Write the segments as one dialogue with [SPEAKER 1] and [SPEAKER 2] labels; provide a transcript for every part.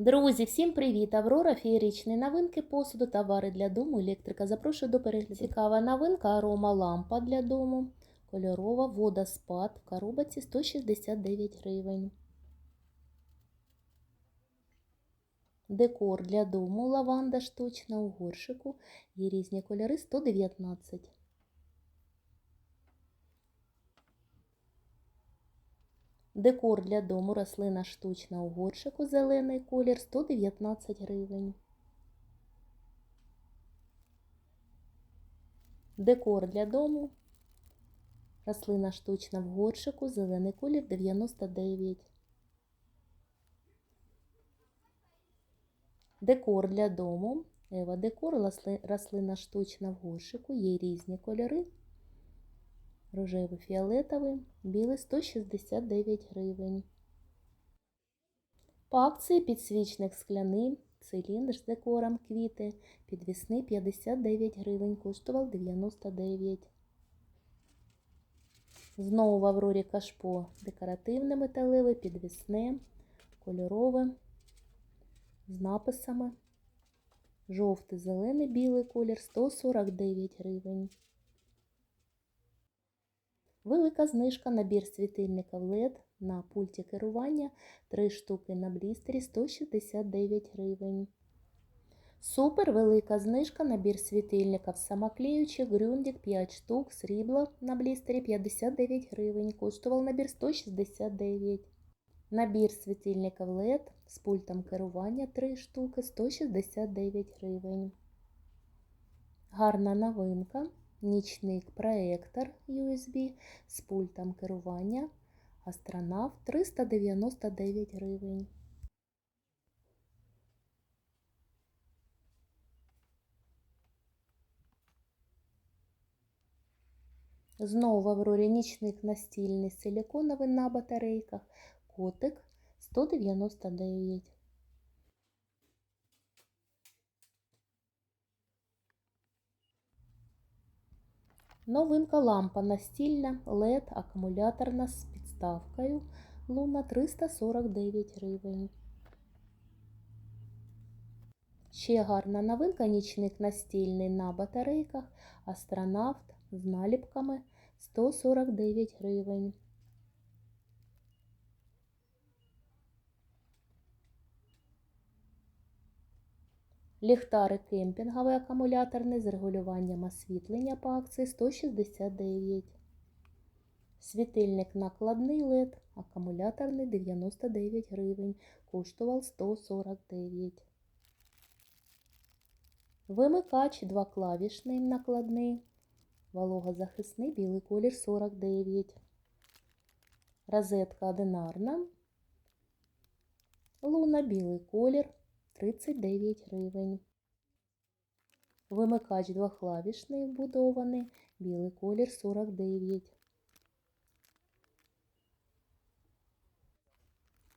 [SPEAKER 1] Друзі, всім привіт! Аврора, феєричні новинки посуду, товари для дому, електрика. Запрошую до перегляду. Цікава новинка, арома лампа для дому, кольорова, водоспад в коробці 169 гривень. Декор для дому, лаванда штучна у горшику. Є різні кольори 119. Декор для дому, рослина штучна у горшику, зелений колір 119 гривень. Декор для дому, рослина штучна в горшику, зелений колір 99. Декор для дому, Ева декор, рослина штучна в горшику, є різні кольори. Рожевий, фіолетовий, білий 169 гривень. По акції підсвічник скляний, циліндр з декором квіти, підвісний 59 гривень, коштував 99. Знову в Аврорі кашпо декоративне металеве, підвісне, кольорове, з написами. Жовтий, зелений, білий колір 149 гривень. Велика знижка набір світильників LED на пульті керування 3 штуки на блістері 169 гривень. Супер велика знижка набір світильників самоклеючих Грюндік 5 штук срібла на блістері 59 гривень. Коштував набір 169. Набір світильників LED з пультом керування 3 штуки 169 гривень. Гарна новинка. Нічник проектор USB з пультом керування астронавт 399 гривень. Знову в Аврорі нічник настільний силіконовий на батарейках. Котик 199. Новинка лампа настільна LED акумуляторна з підставкою Луна 349 гривень. Ще гарна новинка нічник настільний на батарейках астронавт з наліпками 149 гривень. Ліхтарик кемпінговий акумуляторний з регулюванням освітлення по акції 169. Світильник накладний LED акумуляторний 99 гривень, коштував 149. Вимикач два клавішний накладний, вологозахисний білий колір 49. Розетка одинарна. Луна білий колір 39 гривень. Вимикач двоклавішний вбудований, білий колір 49.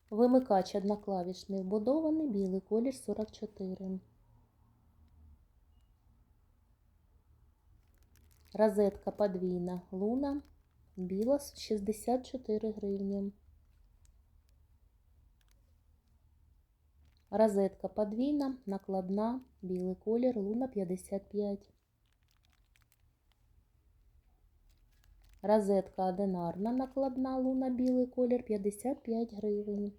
[SPEAKER 1] Вимикач одноклавішний вбудований, білий колір 44. Розетка подвійна луна, біла 64 гривні. Розетка подвійна, накладна, білий колір, луна 55. Розетка одинарна, накладна, луна, білий колір 55 гривень.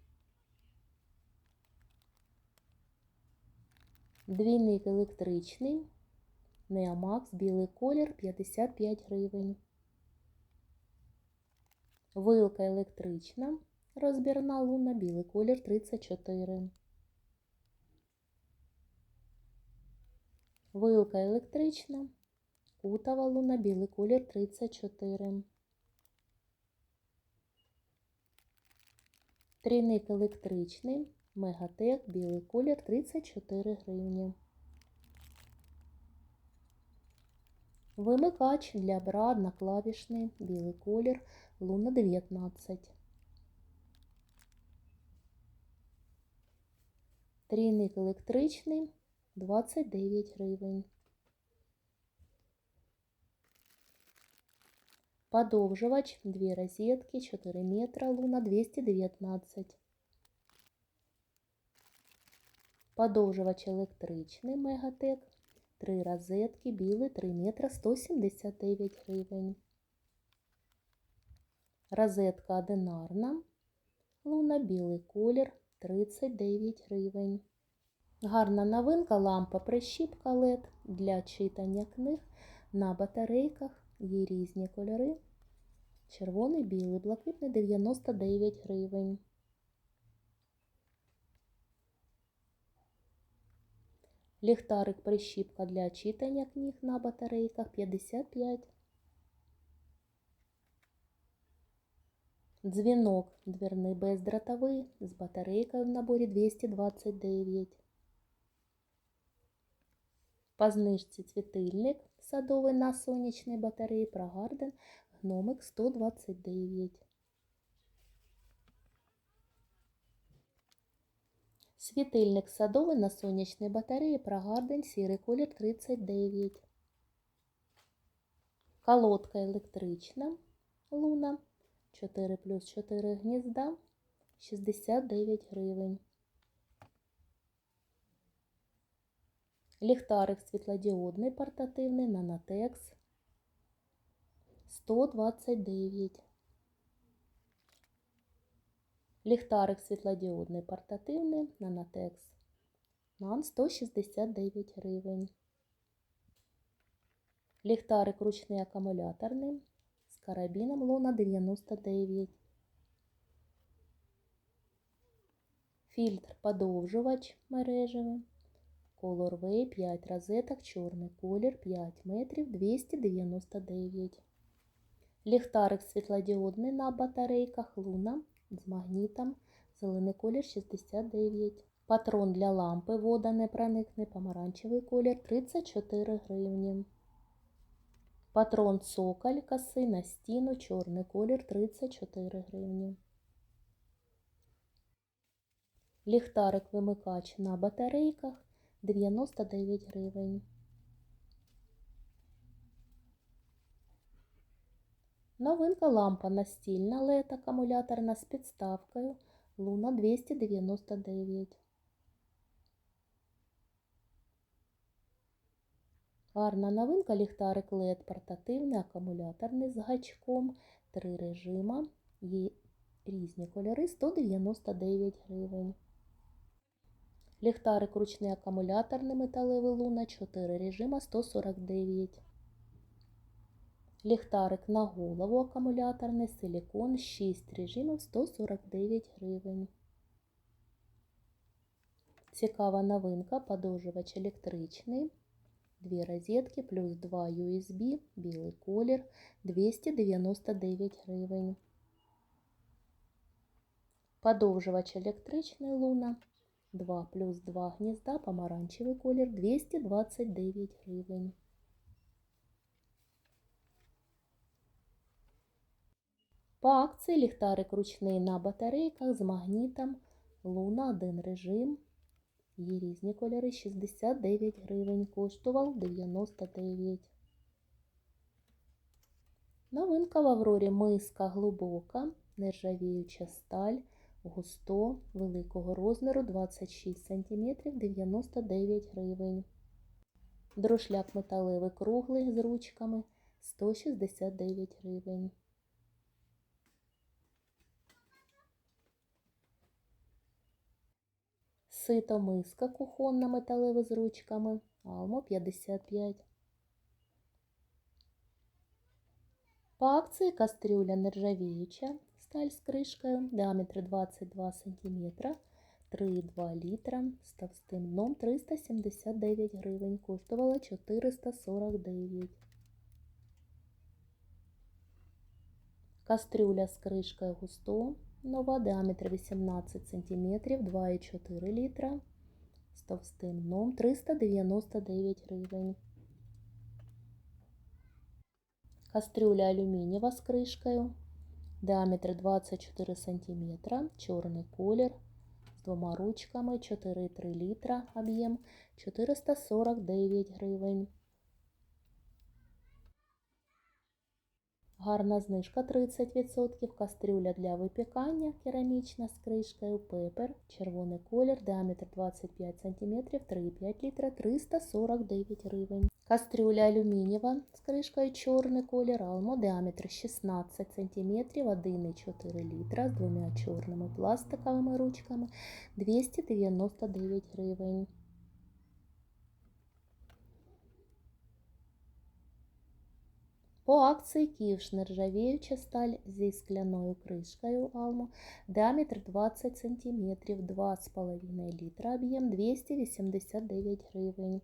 [SPEAKER 1] Двійник електричний, Неомакс, білий колір 55 гривень. Вилка електрична, розбірна луна, білий колір 34. Вилка електрична, кутова луна, білий колір 34. Трійник електричний, мегатек, білий колір 34 гривні. Вимикач для бра одноклавішний, білий колір, луна 19. Трійник електричний 29 гривень. Подовжувач, дві розетки, 4 метра, луна 219. Подовжувач електричний Мегатек. Три розетки, білий 3 метра 179 гривень. Розетка одинарна. Луна білий колір 39 гривень. Гарна новинка лампа прищіпка LED для читання книг на батарейках. Є різні кольори. Червоний, білий, блакитний 99 гривень. Ліхтарик прищіпка для читання книг на батарейках 55. Дзвінок двірний бездротовий з батарейкою в наборі 229. По знижці світильник садовий на сонячній батареї Прогарден гномик 129. Світильник садовий на сонячній батареї Прогарден сірий колір 39. Колодка електрична луна 4 плюс 4 гнізда 69 гривень. Ліхтарик світлодіодний портативний Nanotex 129. Ліхтарик світлодіодний портативний Nanotex Нан 169 гривень. Ліхтарик ручний акумуляторний з карабіном Луна 99. Фільтр подовжувач мережевий. Color Way 5 розеток, чорний колір 5 метрів 299. Ліхтарик світлодіодний на батарейках Луна з магнітом, зелений колір 69. Патрон для лампи вода не проникне, помаранчевий колір 34 гривні. Патрон цоколь коси на стіну, чорний колір 34 гривні. Ліхтарик вимикач на батарейках 99 гривень. Новинка лампа настільна LED акумуляторна з підставкою Луна 299. Гарна новинка ліхтарик LED портативний акумуляторний з гачком. Три режима. Є різні кольори 199 гривень. Ліхтарик ручний акумуляторний металевий луна 4 режима 149. Ліхтарик на голову акумуляторний силікон 6 режимів 149 гривень. Цікава новинка подовжувач електричний. Дві розетки плюс 2 USB, білий колір 299 гривень. Подовжувач електричний луна 2 плюс 2 гнізда, помаранчевий колір 229 гривень. По акції ліхтарик ручний на батарейках з магнітом Луна 1 режим. Є різні кольори 69 гривень, коштував 99. Новинка в Аврорі миска глибока, нержавіюча сталь, густо, великого розміру 26 см 99 гривень. Друшляк металевий круглий з ручками 169 гривень. Сито миска кухонна металева з ручками. Алмо 55. По акції кастрюля нержавіюча, сталь з кришкою, діаметр 22 см, 3,2 літра, з товстим дном 379 гривень, коштувала 449. Кастрюля з кришкою густо, нова, діаметр 18 см, 2,4 літра, з товстим дном 399 гривень. Кастрюля алюмінієва з кришкою, діаметр 24 см, чорний колір, з двома ручками, 4,3 літра об'єм, 449 гривень. Гарна знижка 30%. Кастрюля для випікання керамічна з кришкою. Пепер. Червоний колір. Діаметр 25 см. 3,5 літра. 349 гривень. Кастрюля алюмінієва з кришкою чорний колір. Алмо. Діаметр 16 см. 1,4 літра. З двома чорними пластиковими ручками. 299 гривень. По акції ківш нержавіюча сталь зі скляною кришкою Алмо, діаметр 20 см, 2,5 літра, об'єм 289 гривень.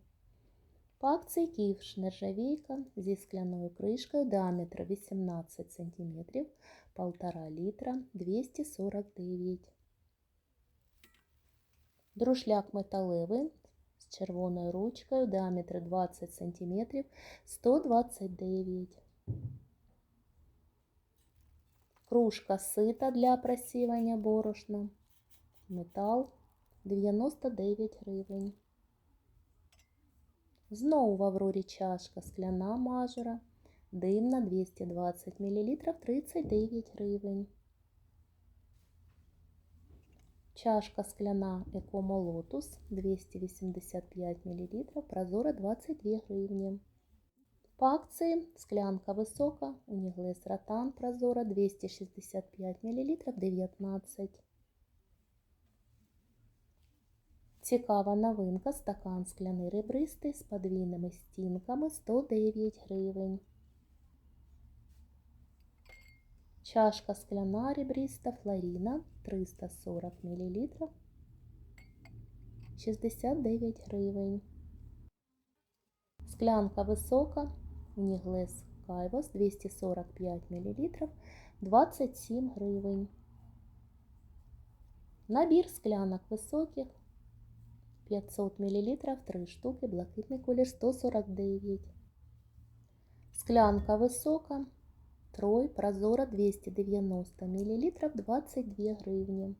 [SPEAKER 1] По акції ківш нержавійка зі скляною кришкою, діаметр 18 см, 1,5 літра, 249 Друшляк металевий з червоною ручкою, діаметр 20 см, 129 Кружка сита для просівання борошна. Метал 99 гривень. Знову в Аврорі чашка скляна мажора. Димна 220 мл 39 гривень. Чашка скляна Екомо Лотус 285 мл, прозора 22 гривні. По акції склянка висока, уніглес ротан прозора 265 мл 19. Цікава новинка стакан скляний ребристий з подвійними стінками 109 гривень. Чашка скляна ребриста Флоріна 340 мл 69 гривень. Склянка висока, Уніглес Кайвос 245 мл 27 гривень. Набір склянок високих 500 мл 3 штуки, блакитний колір 149. Склянка висока, трой, прозора 290 мл 22 гривні.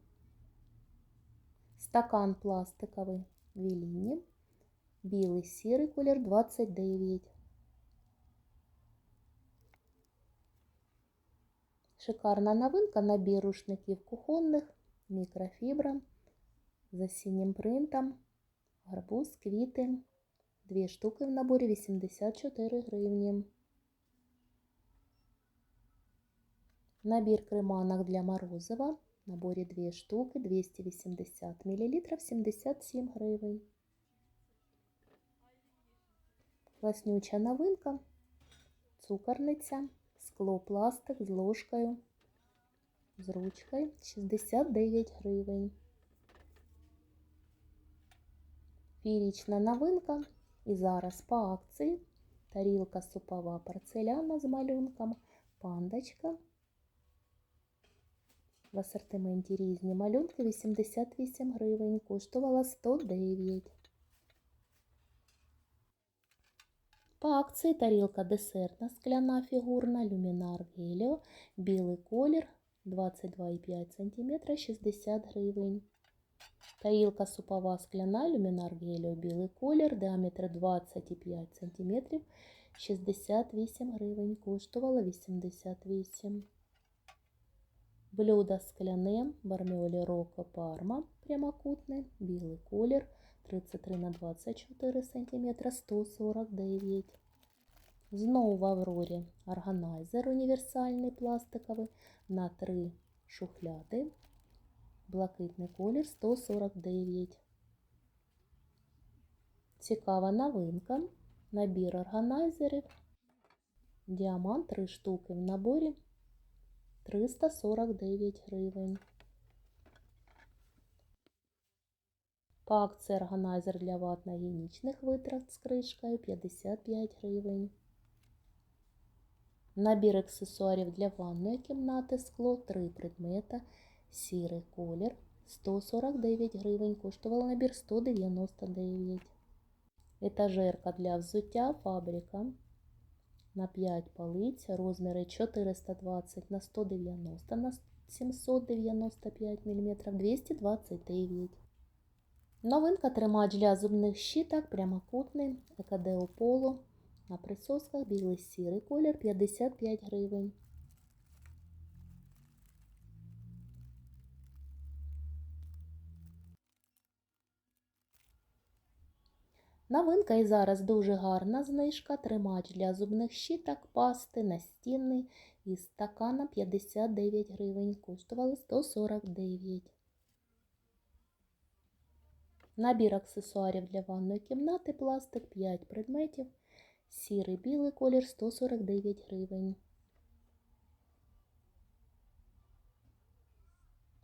[SPEAKER 1] Стакан пластиковий Віліні, білий сірий колір 29. Шикарна новинка набір рушників кухонних, мікрофібра з осіннім принтом, гарбуз, квіти. Дві штуки в наборі 84 гривні. Набір креманок для морозива. В наборі 2 штуки 280 мл 77 гривень. Класнюча новинка, цукорниця, скло пластик з ложкою, з ручкою 69 гривень. Фірічна новинка і зараз по акції тарілка супова порцеляна з малюнком, пандочка. В асортименті різні малюнки 88 гривень, коштувала 109. По акції тарілка десертна скляна фігурна, люмінар геліо, білий колір 22,5 см 60 гривень. Тарілка супова скляна, люмінар геліо, білий колір, діаметр 25 см 68 гривень, коштувала 88 Блюдо скляне, барміолі Роко Парма, прямокутне, білий колір 33 на 24 см 149 Знову в Аврорі органайзер універсальний пластиковий на 3 шухляди. Блакитний колір 149. Цікава новинка. Набір органайзерів. Діамант 3 штуки в наборі 349 гривень. По акції органайзер для ватно-гігієнічних витрат з кришкою 55 гривень. Набір аксесуарів для ванної кімнати скло 3 предмета, сірий колір 149 гривень, коштував набір 199. Етажерка для взуття фабрика на 5 полиць, розміри 420 на 190 на 795 мм 229 Новинка тримач для зубних щиток, прямокутний, екадео поло. На присосках білий сірий колір 55 гривень. Новинка і зараз дуже гарна знижка. Тримач для зубних щиток, пасти, настінний із стакана 59 гривень. Коштували 149. Набір аксесуарів для ванної кімнати, пластик 5 предметів. Сірий білий колір 149 гривень.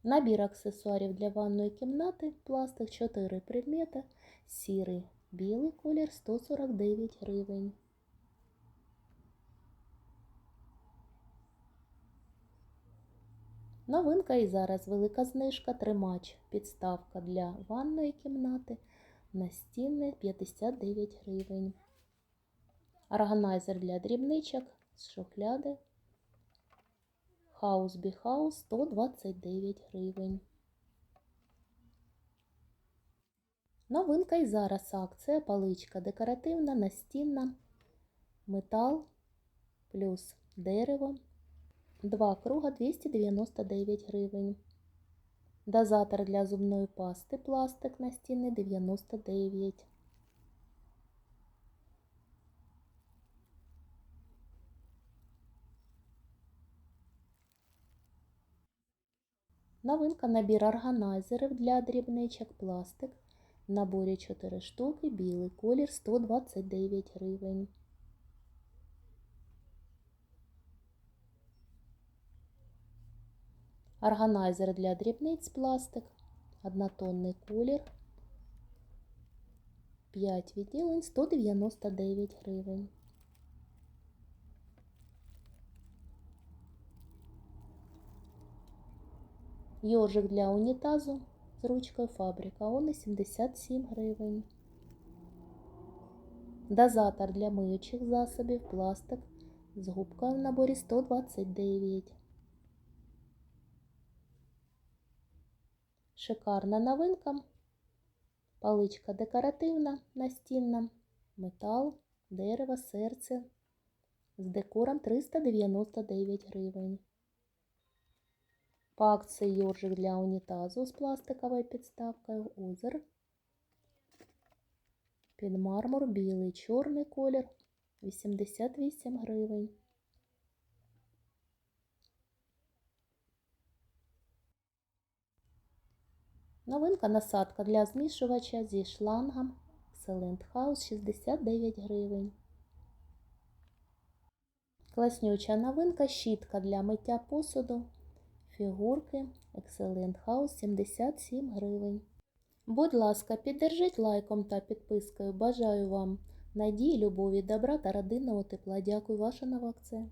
[SPEAKER 1] Набір аксесуарів для ванної кімнати, пластик 4 предмети. Сірий білий колір 149 гривень. Новинка і зараз велика знижка, тримач, підставка для ванної кімнати, настінне 59 гривень. Органайзер для дрібничок з шухляди. Хаус Біхаус 129 гривень. Новинка і зараз акція, паличка декоративна, настінна, метал плюс дерево. Два круга 299 гривень. Дозатор для зубної пасти пластик настінний 99. Новинка набір органайзерів для дрібничок пластик. В наборі 4 штуки, білий колір 129 гривень. Органайзер для дрібниць пластик, однотонний колір, 5 відділень 199 гривень. Йожик для унітазу з ручкою фабрика, он 77 гривень. Дозатор для миючих засобів, пластик з губкою в наборі 129. Шикарна новинка. Паличка декоративна, настінна, метал, дерево, серце з декором 399 гривень. По акції йоржик для унітазу з пластиковою підставкою Озер. Під мармур білий, чорний колір 88 гривень. Новинка насадка для змішувача зі шлангом Excellent House 69 гривень. Класнюча новинка щітка для миття посуду. Фігурки Excellent House 77 гривень. Будь ласка, піддержіть лайком та підпискою. Бажаю вам надії, любові, добра та родинного тепла. Дякую, ваша нова акція.